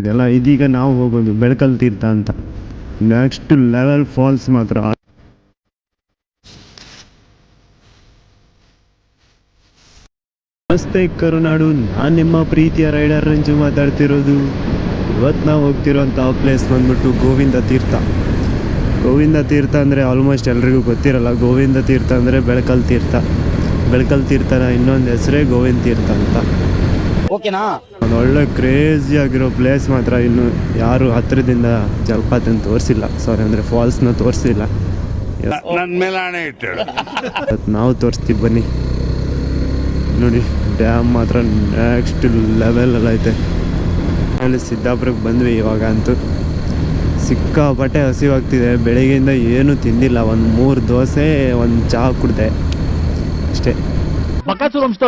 ಇದೆಲ್ಲ ಇದೀಗ ನಾವು ಹೋಗೋದು ಬೆಳಕಲ್ ತೀರ್ಥ ಅಂತ. ನೆಕ್ಸ್ಟ್ ಲೆವೆಲ್ ಫಾಲ್ಸ್ ಮಾತ್ರ. ನಮಸ್ತೆ ಕರುನಾಡು ನಾನು ನಿಮ್ಮ ಪ್ರೀತಿಯ ರೈಡರ್ ರಂಜು ಮಾತಾಡ್ತಿರೋದು. ಇವತ್ತು ನಾವು ಹೋಗ್ತಿರೋಂಥ ಪ್ಲೇಸ್ ಬಂದ್ಬಿಟ್ಟು ಗೋವಿಂದ ತೀರ್ಥ. ಗೋವಿಂದ ತೀರ್ಥ ಅಂದರೆ ಆಲ್ಮೋಸ್ಟ್ ಎಲ್ರಿಗೂ ಗೊತ್ತಿರಲ್ಲ. ಗೋವಿಂದ ತೀರ್ಥ ಅಂದರೆ ಬೆಳಕಲ್ ತೀರ್ಥ. ಬೆಳಕಲ್ ತೀರ್ಥನ ಇನ್ನೊಂದು ಹೆಸರೇ ಗೋವಿಂದ ತೀರ್ಥ ಅಂತ. ಓಕೆನಾ ಒಂದು ಒಳ್ಳೆ ಕ್ರೇಜಿ ಆಗಿರೋ ಪ್ಲೇಸ್ ಮಾತ್ರ ಇನ್ನು ಯಾರು ಹತ್ತಿರದಿಂದ ಜಲಪಾತನ ತೋರಿಸಿಲ್ಲ. ಸಾರಿ ಅಂದರೆ ಫಾಲ್ಸ್ನ ತೋರಿಸಿಲ್ಲ. ನನ್ನ ಮೇಲೆ ಹಣೆ ಇಟ್ಟು ಇವತ್ತು ನಾವು ತೋರಿಸ್ತೀವಿ ಬನ್ನಿ. ನೋಡಿ ಡ್ಯಾಮ್ ಮಾತ್ರ ನೆಕ್ಸ್ಟ್ ಲೆವೆಲಲ್ಲಿ ಐತೆ. ಆಮೇಲೆ ಸಿದ್ದಾಪುರಕ್ಕೆ ಬಂದ್ವಿ ಇವಾಗ ಅಂತೂ. ಸಿಕ್ಕಾಪಟ್ಟೆ ಹಸಿವಾಗ್ತಿದೆ. ಬೆಳಗ್ಗೆಯಿಂದ ಏನೂ ತಿಂದಿಲ್ಲ. ಒಂದು ಮೂರು ದೋಸೆ ಒಂದು ಚಹಾ ಕುಡ್ದೆ. ಅಷ್ಟೇ.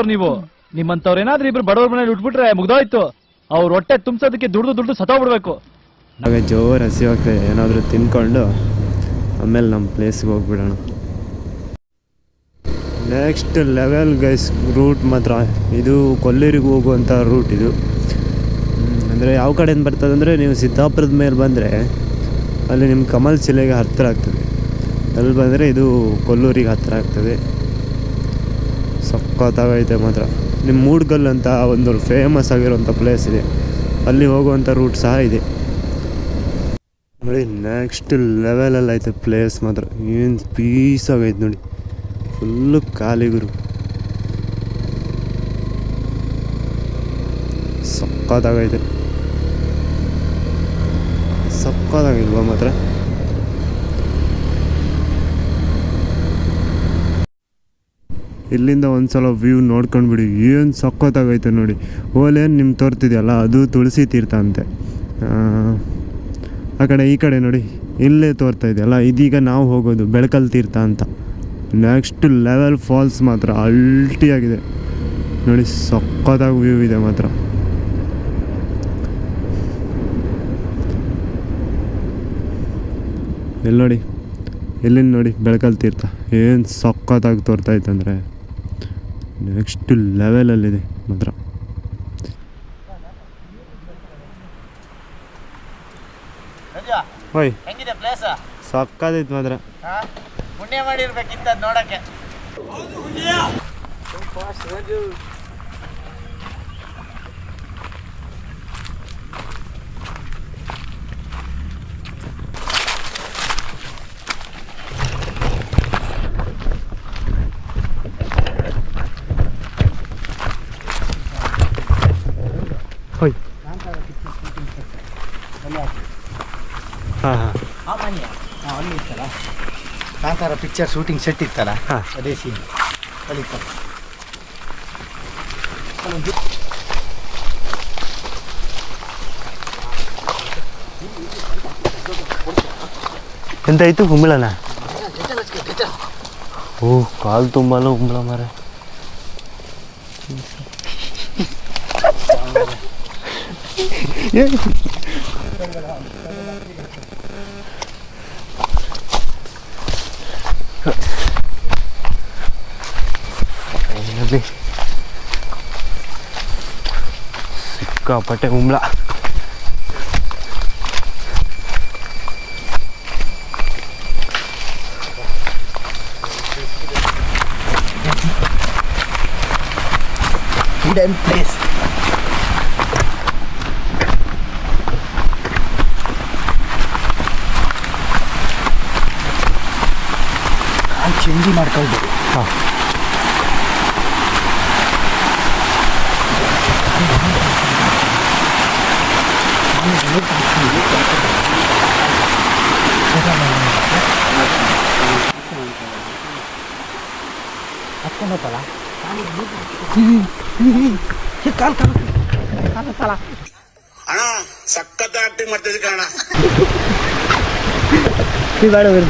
ನೀವು? ನಿಮ್ಮಂತವ್ರು ಏನಾದ್ರೂ ಇಬ್ರು ಬಡವ್ರ ಮನೇಲಿ ಉಟ್ಬಿಟ್ರೆ ಮುಗ್ದೋಯ್ತು. ಅವ್ರ ಹೊಟ್ಟೆ ತುಂಬಿಸೋದಕ್ಕೆ ದುಡ್ದು ದುಡ್ಡು ಸತ್ತೋಗ್ಬಿಡ್ಬೇಕು. ನಾವೇ ಜೋರು ಹಸಿವಾಗ್ತದೆ ಏನಾದರೂ ತಿನ್ಕೊಂಡು ಆಮೇಲೆ ನಮ್ಮ ಪ್ಲೇಸ್ಗೆ ಹೋಗ್ಬಿಡೋಣ. ನೆಕ್ಸ್ಟ್ ಲೆವೆಲ್ ಗೈಸ್ ರೂಟ್ ಮಾತ್ರ. ಇದು ಕೊಲ್ಲೂರಿಗೆ ಹೋಗುವಂಥ ರೂಟ್ ಇದು. ಅಂದರೆ ಯಾವ ಕಡೆಯಿಂದ ಬರ್ತದೆ ಅಂದರೆ ನೀವು ಸಿದ್ದಾಪುರದ ಮೇಲೆ ಬಂದರೆ ಅಲ್ಲಿ ನಿಮ್ಮ ಕಮಲ್ ಶಿಲೆಗೆ ಹತ್ತಿರ ಆಗ್ತದೆ. ಅಲ್ಲಿ ಬಂದರೆ ಇದು ಕೊಲ್ಲೂರಿಗೆ ಹತ್ತಿರ ಆಗ್ತದೆ. ಸಖತ್ತಾಗೈತೆ ಮಾತ್ರ. ನಿಮ್ಮ ಮೂಡ್ಗಲ್ ಅಂತ ಒಂದು ಫೇಮಸ್ ಆಗಿರುವಂಥ ಪ್ಲೇಸ್ ಇದೆ. ಅಲ್ಲಿ ಹೋಗುವಂಥ ರೂಟ್ ಸಹ ಇದೆ. ನೋಡಿ ನೆಕ್ಸ್ಟ್ ಲೆವೆಲಲ್ಲಿ ಐತೆ ಪ್ಲೇಸ್ ಮಾತ್ರ. ಏನು ಪೀಸ್ ಆಗೈತೆ ನೋಡಿ. ಫುಲ್ಲು ಖಾಲಿ ಗುರು. ಸಕ್ಕತ್ತಾಗೈತೆ ಸಕ್ಕತ್ತಾಗಿಲ್ವಾ ಮಾತ್ರ? ಇಲ್ಲಿಂದ ಒಂದ್ಸಲ ವ್ಯೂ ನೋಡ್ಕೊಂಡ್ಬಿಡಿ ಏನು ಸಕ್ಕತ್ತಾಗೈತೆ ನೋಡಿ. ಓಲೇನು ನಿಮ್ಮ ತೋರ್ತಿದೆಯಲ್ಲ ಅದು ತುಳಸಿ ತೀರ್ಥ ಅಂತೆ. ಆ, ಆ ಕಡೆ ಈ ಕಡೆ ನೋಡಿ. ಇಲ್ಲೇ ತೋರ್ತಾ ಇದೆಯಲ್ಲ ಇದೀಗ ನಾವು ಹೋಗೋದು ಬೆಳಕಲ್ ತೀರ್ಥ ಅಂತ. ನೆಕ್ಸ್ಟ್ ಲೆವೆಲ್ ಫಾಲ್ಸ್ ಮಾತ್ರ ಅಲ್ಟಿಯಾಗಿದೆ. ನೋಡಿ ಸಕ್ಕತ್ತಾಗಿ ವ್ಯೂ ಇದೆ ಮಾತ್ರ. ಎಲ್ಲಿ ನೋಡಿ? ಎಲ್ಲಿಂದ ನೋಡಿ? ಬೆಳಕಲ್ ತೀರ್ಥ. ಏನು ಸಕ್ಕತ್ತಾಗಿ ತೋರ್ತಾ ಇತ್ತಂದರೆ. ನೆಕ್ಸ್ಟ್ ಲೆವೆಲಲ್ಲಿದೆ ಮಾತ್ರ. ಓಯ್. ಮಾತ್ರ. ಪುಣ್ಯ ಮಾಡಿರ್ಬೇಕಿಂತ ನೋಡಕ್ಕೆ ಹೋಯ್ ಹಾಂ ಹಾಂ ಸಾಮಾನ್ಯ ಅಲ್ಲಿ ಇತ್ತಲ್ಲ ಕಾಂತಾರ ಪಿಕ್ಚರ್ ಶೂಟಿಂಗ್ ಸೆಟ್ ಇತ್ತಲ್ಲ? ಹಾ. ಅದೇ ಸೀನ್ ಕಲಿತಾರೆ ಎಂತಾಯ್ತು ಹುಂಬಳನ ಓ ಕಾಲು ತುಂಬಲ್ಲ ಹುಂಬಳ ಮಾರೆ ಸಿಕ್ಕಾಪಟ್ಟೆ ಹಿಡನ್ ಪ್ಲೇಸ್ ಆ ಚೇಂಜಿ ಮಾಡ್ಕೊಳ್ಬೋದು ಹತ್ಕೊಂಡೋತಲ್ಲ ಕಾಲು ಕಾಲು ಕಾಲು ಅಣ್ಣ ಸಖತ್ ಆಕ್ಟಿಂಗ್ ಮಾಡ್ತಿದ್ದೆ ಕಣ ಬೇಡ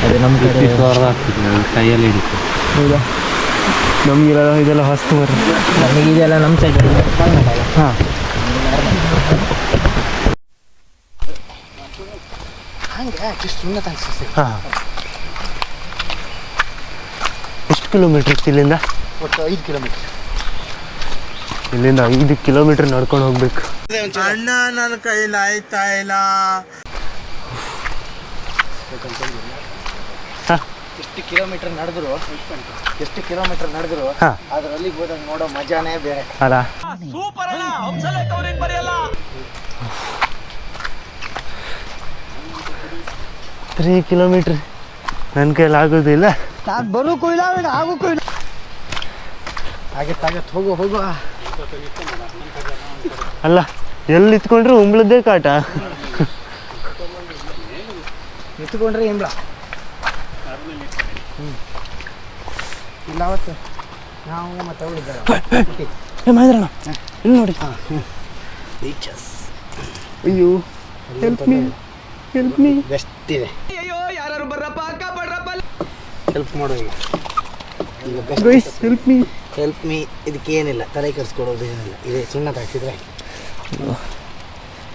ಅದೇ ನಮ್ಮ ಕಡೆ ಕೈಯಲ್ಲಿ ಹಿಡಿತು. ಹೌದಾ? ನಮಗಿಲ್ಲ ಇದೆಲ್ಲ ಹೊಸ್ತು ಬರ್ರಿ ನಮಗೆ ಇದೆಲ್ಲ ನಮ್ಮ ಸೈಡ್ ಹಾಂ. ಎಷ್ಟು ಕಿಲೋಮೀಟ್ರ್ ಇಲ್ಲಿಂದ? ಒಟ್ಟು ಐದು ಕಿಲೋಮೀಟರ್ ಇಲ್ಲಿಂದ ಐದು ಕಿಲೋಮೀಟರ್ ನಡ್ಕೊಂಡು ಹೋಗ್ಬೇಕು. ಅಣ್ಣ ನನ್ನ ಕೈಲಿ ಆಯ್ತಾ ಇಲ್ಲ? ಎಷ್ಟು ಕಿಲೋಮೀಟರ್ ನಡೆದ್ರು ಎಷ್ಟು ಕಿಲೋಮೀಟರ್ ನಡೆದ್ರು ಹಾ. ಅದರಲ್ಲಿ ಹೋದಾಗ ನೋಡೋ ಮಜಾನೇ ಬೇರೆ. ಅಲ್ಲ. ತ್ರೀ ಕಿಲೋಮೀಟ್ರ್ ನನ್ನ ಕೈಲಿ ಆಗೋದಿಲ್ಲ ಬರೋ ಕೊಯ್ಲ ಆಗು ಕೊಯ್ಲ. ಹಾಗೆ ತಾಗತ್ ಹೋಗು ಹೋಗು. ಅಲ್ಲ ಎಲ್ಲಿ ಇತ್ಕೊಂಡ್ರು ಉಂಬ್ಳದ್ದೇ ಕಾಟ? ನಿಂತ್ಕೊಂಡ್ರೆ ಹ್ಮ್. ಇಲ್ಲ ಅವತ್ತು ನಾವು ಮತ್ತೆ ಅವಳಿದ್ದಾರೆ ಏ ಮಹೇಂದ್ರಣ್ಣ ಇಲ್ಲಿ ನೋಡಿ. ಅಯ್ಯೋ help me help me best ಇದೆ ಹೆಲ್ಪ್ ಮಾಡು ಈಗ ಈಗ guys help me help me ಇದಕ್ಕೆ ಏನಿಲ್ಲ. ತಲೆ ಕೆಡಿಸ್ಕೊಡೋದು ಏನಿಲ್ಲ. ಇದೆ ಸುಣ್ಣ ತಾಕ್ಸಿದ್ರೆ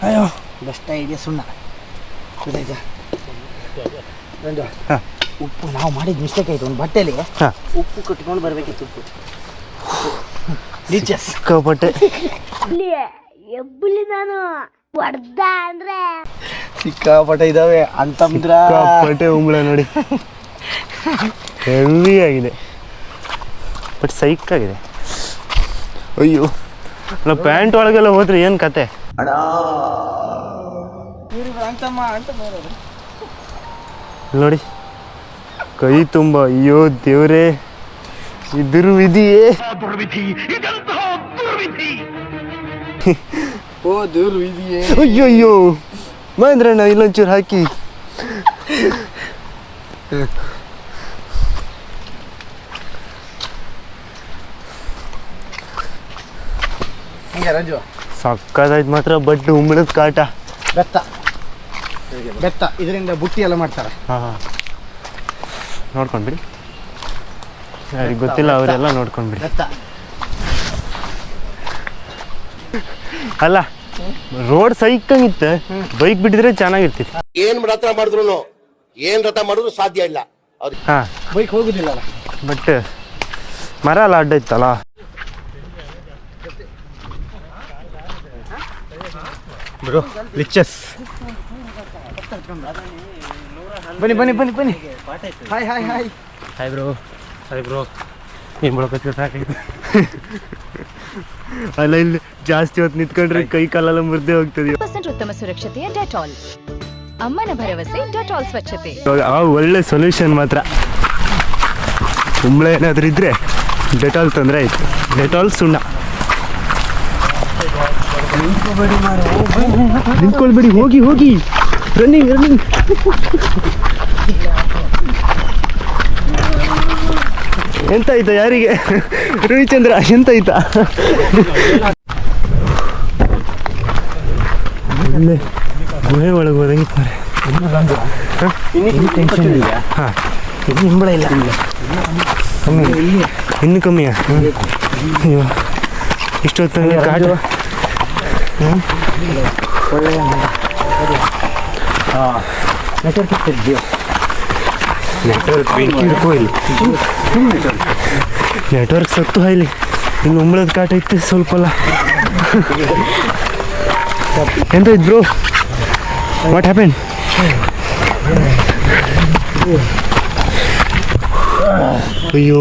ಅಯ್ಯೋ. ಬೆಸ್ಟ್ ಐಡಿಯಾ ಸುಣ್ಣ. ಗೊತ್ತಾಯ್ತಾ ಹಾ. ಉಪ್ಪು ನಾವು ಮಾಡಿದ ಮಿಸ್ಟೇಕ್ ಆಯ್ತು ಒಂದು ಬಟ್ಟೆಲಿ ಹಾ. ಉಪ್ಪು ಕಟ್ಕೊಂಡು ಬರ್ಬೇಕಿತ್ತು ಉಪ್ಪು. ಟೀಚರ್ಸ್ ಸಿಕ್ಕಾಪಟ್ಟೆ. ಎಬ್ಬಲಿ ಎಬ್ಬುಲಿ ನಾನು ಹೊಡ್ದ ಅಂದ್ರೆ. ಸಿಕ್ಕಾಪಟ್ಟೆ ಇದಾವೆ ಅಂತಂದ್ರ. ಸಿಕ್ಕಾಪಟ್ಟೆ ಉಂಬ್ಳ ನೋಡಿ. ಹೆವಿ ಆಗಿದೆ. ಬಟ್ ಸೈಕ್ ಆಗಿದೆ. ಅಯ್ಯೋ. ನಾವು ಪ್ಯಾಂಟ್ ಒಳಗೆಲ್ಲ ಹೋದ್ರೆ ಏನು ಕತೆ? ಅಂತಮ್ಮ. ಇಲ್ಲಿ ನೋಡಿ. ಕೈ ತುಂಬ ಅಯ್ಯೋ ದೇವ್ರೇ ಇದ್ರು ವಿಧಿಯೇ ಓ ದೇವ್ರು ಇದೆಯೇ ಅಯ್ಯೋ ಅಯ್ಯೋ ಮಹೇಂದ್ರಣ್ಣ ಇಲ್ಲೊಂಚೂರು ಹಾಕಿ. ರಂಜು. ಸಕ್ಕದಾಯ್ತು ಮಾತ್ರ ಬಡ್ಡು ಉಂಬಳದ ಕಾಟ. ಬೆತ್ತ. ಬೆತ್ತ ಇದರಿಂದ ಬುಟ್ಟಿ ಎಲ್ಲ ಮಾಡ್ತಾರೆ. ಹಾ ಹಾಂ. ನೋಡ್ಕೊಂಡ್ಬಿಡಿ. ಯಾರಿಗೆ ಗೊತ್ತಿಲ್ಲ ಅವರೆಲ್ಲ ನೋಡ್ಕೊಂಡ್ಬಿಡಿ. ಬಿಡಿ ಅಲ್ಲ ರೋಡ್ ಸೈಕಂಗಿತ್ತು ಬೈಕ್ ಬಿಟ್ಟಿದ್ರೆ ಚೆನ್ನಾಗಿರ್ತಿತ್ತು. ಏನ್ ರಥ ಮಾಡಿದ್ರು ಏನ್ ರಥ ಮಾಡಿದ್ರು ಸಾಧ್ಯ ಇಲ್ಲ. ಬೈಕ್ ಹೋಗುದಿಲ್ಲ ಬಟ್ ಮರ ಎಲ್ಲ ಅಡ್ಡ ಇತ್ತಲ್ಲ ಬ್ರೋ ಲಿಚಸ್ ಬನ್ನಿ ಬನ್ನಿ ಬನ್ನಿ ಬನ್ನಿ. Hi hi hi hi bro hi bro ಏನು ಮಾಡೋಕೆ ಸಾಕಾಯ್ತು ಅಲ್ಲ ಇಲ್ಲಿ ಜಾಸ್ತಿ ಹೊತ್ತು ನಿಂತ್ಕೊಂಡ್ರೆ ಕೈ ಕಾಲೆಲ್ಲ ಮುರಿದೇ ಹೋಗ್ತದೆ. ಪರ್ಸೆಂಟ್ ಉತ್ತಮ ಸುರಕ್ಷತೆಯ ಡೆಟಾಲ್. ಅಮ್ಮನ ಭರವಸೆ ಡೆಟಾಲ್ ಸ್ವಚ್ಛತೆ. ಇವಾಗ ಆ ಒಳ್ಳೆ ಸೊಲ್ಯೂಷನ್ ಮಾತ್ರ. ಕುಂಬಳ ಏನಾದರೂ ಇದ್ರೆ ಡೆಟಾಲ್ ತೊಂದರೆ ಆಯ್ತು. ಡೆಟಾಲ್ ಸುಣ್ಣ. ನಿಂತ್ಕೊಳ್ಬೇಡಿ ಹೋಗಿ ಹೋಗಿ. ರನ್ನಿಂಗ್ ರನ್ನಿಂಗ್ ಎಂತ ಆಯ್ತಾ ಯಾರಿಗೆ? ರವಿಚಂದ್ರ ಎಂತ ಆಯ್ತಾ? ಒಳ್ಳೆ ಗುಹೆ ಒಳಗೆ ಹೋದಂಗಿತ್ತು ಮಾರ್ರೆ. ಹಾಂ ಇದು ಹಿಂಬಳ ಇಲ್ಲ. ಕಮ್ಮಿ. ಇನ್ನು ಕಮ್ಮಿಯಾ ಅಯ್ಯೋ ಇಷ್ಟೊತ್ತು ಕಾಡು. ನೆಟ್ವರ್ಕ್ ಇರ್ತೀವಿ ನೆಟ್ವರ್ಕ್ ಹಿಡ್ಕೋ ಇಲ್ಲಿ ನೆಟ್ವರ್ಕ್ ಸತ್ತು ಹಾಯ್ಲಿ. ಇನ್ನು ಉಂಬಳದ ಕಾಟ ಇತ್ತು ಸ್ವಲ್ಪ ಅಲ್ಲ ಎಂತ ಇದ್ರು ವಾಟ್ ಹ್ಯಾಪನ್ ಅಯ್ಯೋ.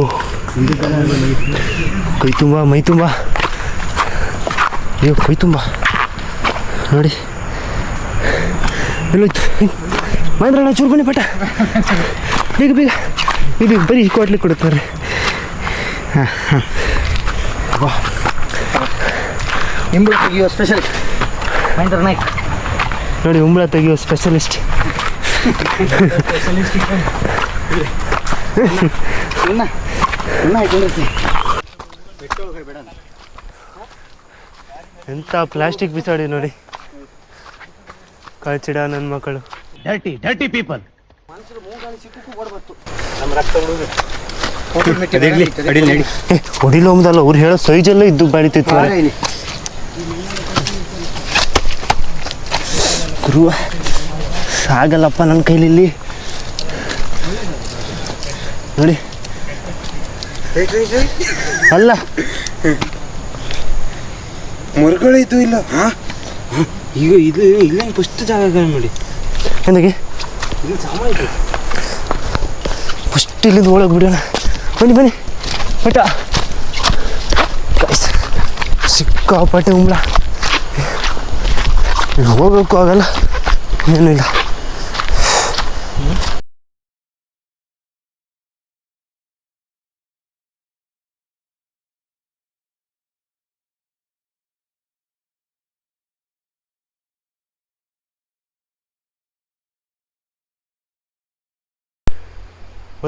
ಕೈ ತುಂಬ, ಮೈ ತುಂಬ. ಅಯ್ಯೋ, ಕೈ ತುಂಬ. ನೋಡಿ. ಎಲ್ಲೋಯ್ತು. ಮಹೇಂದ್ರಣ್ಣ ಚೂರು ಬನ್ನಿ ಪಟ. ಬೇಗ ಬೇಗ ಇದು ಬರೀ ಹಾಂ ಕೊಡುತ್ತಾರೆ ನಿಂಬಳು ತೆಗಿಯೋ ಸ್ಪೆಷಲಿಸ್ಟ್ ಮಹೇಂದ್ರ ನಾಯ್ಕ್ ನೋಡಿ ಉಂಬಳ ತೆಗಿಯೋ ಸ್ಪೆಷಲಿಸ್ಟ್ ಎಂತ ಪ್ಲಾಸ್ಟಿಕ್ ಬಿಸಾಡಿ ನೋಡಿ. ಕಳ್ಚಿಡ ನನ್ನ ಮಕ್ಕಳು. ಡರ್ಟಿ ಡರ್ಟಿ ಪೀಪಲ್ ನಮ್ಮ ರಕ್ತ ಹುಡುಗ ಏ ಹೊಡಿಲು ಅಂಬದಲ್ಲ ಅವ್ರು ಹೇಳೋ ಸೈಜಲ್ಲ ಇದ್ದು ಬೆಳಿತಿತ್ತು ಗುರು ಸಾಗಲ್ಲಪ್ಪ ನನ್ನ ಕೈಲಿ ಇಲ್ಲಿ. ನೋಡಿ ಅಲ್ಲ ಮುರುಗಳಿದ್ದು ಇಲ್ಲ ಈಗ ಇದು ಇಲ್ಲ ಫಸ್ಟ್ ಜಾಗ ನೋಡಿ. ಎಂದಕ್ಕೆ? ಇದು ಸಾಮಾನು ಫಸ್ಟ್ ಇಲ್ಲಿಂದ ಒಳಗೆ ಬಿಡೋಣ. ಬನ್ನಿ ಬನ್ನಿ. ಬಟ ಸಿಕ್ಕಾಪಟ್ಟೆ ಉಂಬ್ಳ. ಇಲ್ಲಿ ಹೋಗೋಕ್ಕೂ ಆಗಲ್ಲ. ಏನೂ ಇಲ್ಲ.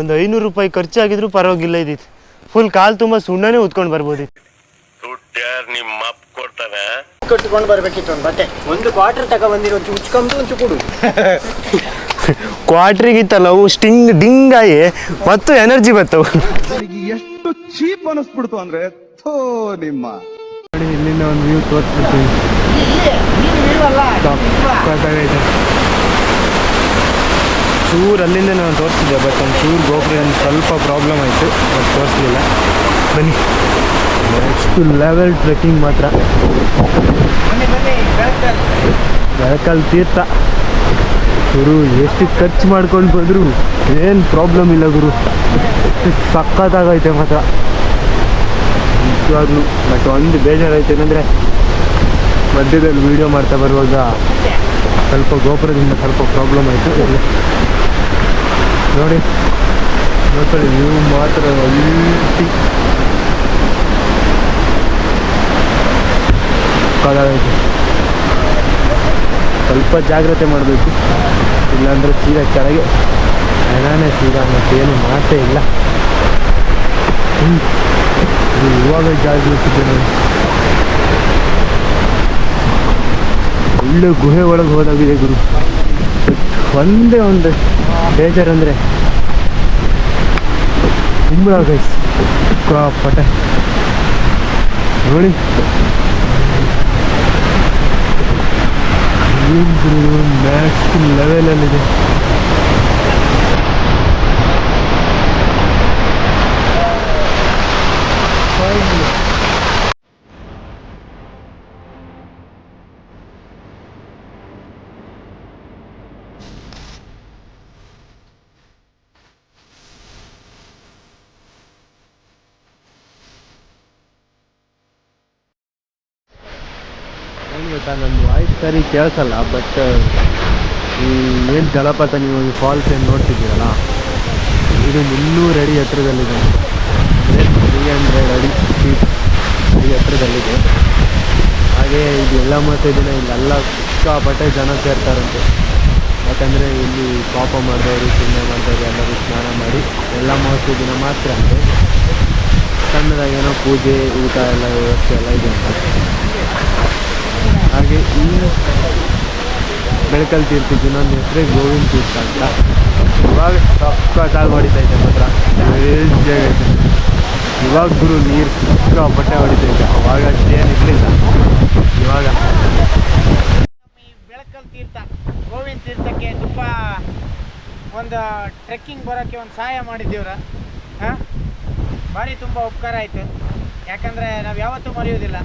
ಒಂದು ಐನೂರು ರೂಪಾಯಿ ಖರ್ಚಾಗಿದ್ರು ಪರವಾಗಿಲ್ಲ ಇದ್ದಿತ್ತು ಫುಲ್ ಕಾಲ್ ತುಂಬ ಸುಣ್ಣನೇ ಉತ್ಕೊಂಡು ಬರ್ಬೋದಿತ್ತು. ಕಟ್ಕೊಂಡು ಬರ್ಬೇಕಿತ್ತು ಒಂದು ಬಟ್ಟೆ. ಒಂದು ಕ್ವಾರ್ಟರ್ ತಗ ಬಂದಿರೋ ಒಂಚು ಉಚ್ಕೊಂಡು ಒಂಚು ಕೊಡು. ಕ್ವಾಟ್ರಿಗಿತ್ತಲ್ಲ ಅವು ಸ್ಟಿಂಗ್ ಡಿಂಗ್ ಆಗಿ ಮತ್ತು ಎನರ್ಜಿ ಬರ್ತವು ಎಷ್ಟು ಚೀಪ್ ಅನಿಸ್ಬಿಡ್ತು ಅಂದ್ರೆ ಥೋ ನಿಮ್ಮ. ಇಲ್ಲಿಂದ ಒಂದು ವ್ಯೂ ತೋರಿಸ್ಬಿಡ್ತೀನಿ. ಸಖತ್ತಾಗೈತೆ. ಚೂರು ಅಲ್ಲಿಂದ ನಾನು ತೋರಿಸಿದ್ದೆ ಬಟ್ ಒಂದು ಚೂರು ಗೋಪುರ ಒಂದು ಸ್ವಲ್ಪ ಪ್ರಾಬ್ಲಮ್ ಆಯಿತು ಬಟ್ ತೋರಿಸಲಿಲ್ಲ. ಬನ್ನಿ. ನೆಕ್ಸ್ಟ್ ಲೆವೆಲ್ ಟ್ರೆಕ್ಕಿಂಗ್ ಮಾತ್ರ. ಬೆಳಕಲ್. ತೀರ್ಥ. ಗುರು ಎಷ್ಟು ಖರ್ಚು ಮಾಡ್ಕೊಂಡು ಬಂದರು ಏನು ಪ್ರಾಬ್ಲಮ್ ಇಲ್ಲ ಗುರು. ಎಷ್ಟು ಸಖತ್ತಾಗೈತೆ ಮಾತ್ರ. ನಿಜವಾಗ್ಲೂ ಬಟ್ ಒಂದು ಬೇಜಾರಾಯ್ತು ಏನಂದರೆ ಮಧ್ಯದಲ್ಲಿ ವೀಡಿಯೋ ಮಾಡ್ತಾ ಬರುವಾಗ ಸ್ವಲ್ಪ ಗೋಪುರದಿಂದ ಸ್ವಲ್ಪ ಪ್ರಾಬ್ಲಮ್ ಆಯಿತು. ನೋಡಿ. ನೋಡ್ತಾರೆ ವ್ಯೂ ಮಾತ್ರ ಅಲ್ಟಿ. ಸಖತ್ತಾಗೈತೆ ಸ್ವಲ್ಪ ಜಾಗ್ರತೆ ಮಾಡಬೇಕು. ಇಲ್ಲಾಂದರೆ ಸೀದಾ ಕೆಳಗೆ. ಹಣನೇ ಸೀದಾ ಮತ್ತೇನು ಮಾತೇ ಇಲ್ಲ. ಇವಾಗ ಜಾಗ್ರತೆ ಒಳ್ಳೆ ಗುಹೆ ಒಳಗೆ ಹೋದಾಗಿದೆ ಗುರು. ಒಂದೇ ಒಂದು ಬೇಜಾರು ಅಂದರೆ ಕುಂಬಳ ಗೈಸ್ ಪಟ್ಟೆ ನೋಡಿ. ಮ್ಯಾಕ್ಸ್ ಲೆವೆಲಲ್ಲಿದೆ ಏನು ಗೊತ್ತಾ ನನ್ನ ವಾಯ್ಸ್ ಸರಿ, ಕೇಳಿಸಲ್ಲ ಬಟ್ ಈ ಏನು ಜಲಪಾತ ನೀವು ಈ ಫಾಲ್ಸ್ ಏನು ನೋಡ್ತಿದ್ದೀರಲ್ಲ? ಇದು ಮುನ್ನೂರು ಅಡಿ ಎತ್ತರದಲ್ಲಿದೆ ತ್ರೀ ಹಂಡ್ರೆಡ್ ಅಡಿ ಫೀಟ್ ಅಡಿ ಎತ್ತರದಲ್ಲಿದೆ ಹಾಗೆ ಇದು ಎಲ್ಲ ಮತ್ತೆ ದಿನ ಇಲ್ಲೆಲ್ಲ ಸಿಕ್ಕಾಪಟ್ಟೆ ಜನ ಸೇರ್ತಾರಂತೆ. ಯಾಕಂದರೆ ಇಲ್ಲಿ ಪಾಪ ಮಾಡಿದವರು, ಪುಣ್ಯ ಮಾಡಿದವರು ಎಲ್ಲರೂ ಸ್ನಾನ ಮಾಡಿ ಎಲ್ಲ ಮಹೋತ್ಸವ ದಿನ ಮಾತ್ರ ಅಂತೆ. ಸಣ್ಣದಾಗೇನೋ ಪೂಜೆ, ಊಟ ಎಲ್ಲ ವ್ಯವಸ್ಥೆ ಎಲ್ಲ ಇದೆ ಅಂತ. ಹಾಗೆ ಈ ಬೆಳಕಲ್ಲಿ ತೀರ್ತಿದ್ದು ಇನ್ನೊಂದು ಹೆಸರೇ ಗೋವಿಂದ ತೀರ್ಥ ಅಂತ. ಇವಾಗ ಸಕ್ಕತ್ತಾಗಿ ಹೊಡಿತೈತೆ ಮಾತ್ರ. ಆಗೈತೆ ಇವಾಗ ಗುರು ನೀರು ಸಿಕ್ಕಾಪಟ್ಟೆ ಹೊಡಿತೈತೆ ಅವಾಗ ಅಷ್ಟೇನು ಇರಲಿಲ್ಲ. ಇವಾಗ. ಬೆಳಕಲ್ ತೀರ್ಥ ಗೋವಿಂದ ತೀರ್ಥಕ್ಕೆ ತುಂಬ ಒಂದು ಟ್ರೆಕ್ಕಿಂಗ್ ಬರೋಕ್ಕೆ ಒಂದು ಸಹಾಯ ಮಾಡಿದ್ದೀವ್ರ? ಹಾಂ? ಭಾರಿ ತುಂಬ ಉಪಕಾರ ಆಯಿತು. ಯಾಕಂದರೆ ನಾವು ಯಾವತ್ತೂ ಮರೆಯೋದಿಲ್ಲ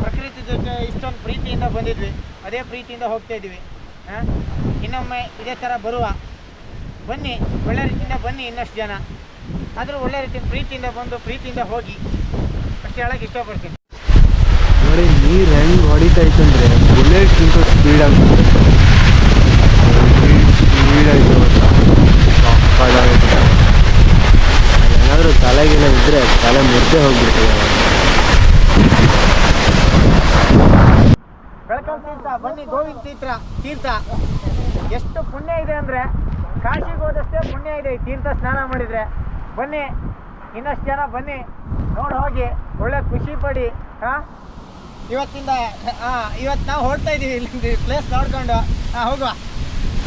ಪ್ರಕೃತಿ ಜೊತೆ ಇಷ್ಟೊಂದು ಪ್ರೀತಿಯಿಂದ ಬಂದಿದ್ವಿ. ಅದೇ ಪ್ರೀತಿಯಿಂದ ಹೋಗ್ತಾ ಇದ್ವಿ ಹಾಂ? ಇನ್ನೊಮ್ಮೆ ಇದೇ ಥರ ಬರುವ. ಬನ್ನಿ, ಒಳ್ಳೆ ರೀತಿಯಿಂದ ಬನ್ನಿ ಇನ್ನಷ್ಟು ಜನ. ಆದರೂ ಒಳ್ಳೆ ರೀತಿಯಿಂದ ಪ್ರೀತಿಯಿಂದ ಬಂದು ಪ್ರೀತಿಯಿಂದ ಹೋಗಿ. ಅಷ್ಟು ಹೇಳಕ್ಕೆ ಇಷ್ಟಪಡ್ತೀನಿ. ನೋಡಿ, ನೀರು ಹೆಂಗೆ ಹೊಡಿತೈತೆ ಅಂದರೆ ಬುಲೆಟ್ಗಿಂತ ಸ್ಪೀಡ್ ಸ್ಪೀಡ್ ಆಯಿತು ಏನಾದರೂ ತಲೆಗೆಲ್ಲ ಇದ್ದರೆ ತಲೆ ಮುದ್ದೆ ಹೋಗ್ಬಿಡ್ತದೆ ಬೆಳಕಲ್ ಬನ್ನಿ, ಗೋವಿಂದ ತೀರ್ಥ ತೀರ್ಥ. ಎಷ್ಟು ಪುಣ್ಯ ಇದೆ ಅಂದರೆ, ಕಾಶಿಗೆ ಹೋದಷ್ಟೇ ಪುಣ್ಯ ಇದೆ ತೀರ್ಥ ಸ್ನಾನ ಮಾಡಿದರೆ. ಬನ್ನಿ, ಇನ್ನಷ್ಟು ಜನ ಬನ್ನಿ, ನೋಡಿ ಹೋಗಿ, ಒಳ್ಳೆ ಖುಷಿ ಪಡಿ, ಹಾಂ? ಇವತ್ತಿಂದ, ಹಾಂ, ಇವತ್ತು ನಾವು ಹೊರಡ್ತಾ ಇದ್ದೀವಿ ಇಲ್ಲಿ ಪ್ಲೇಸ್ ನೋಡ್ಕೊಂಡು. ಹಾಂ, ಹೋಗುವ.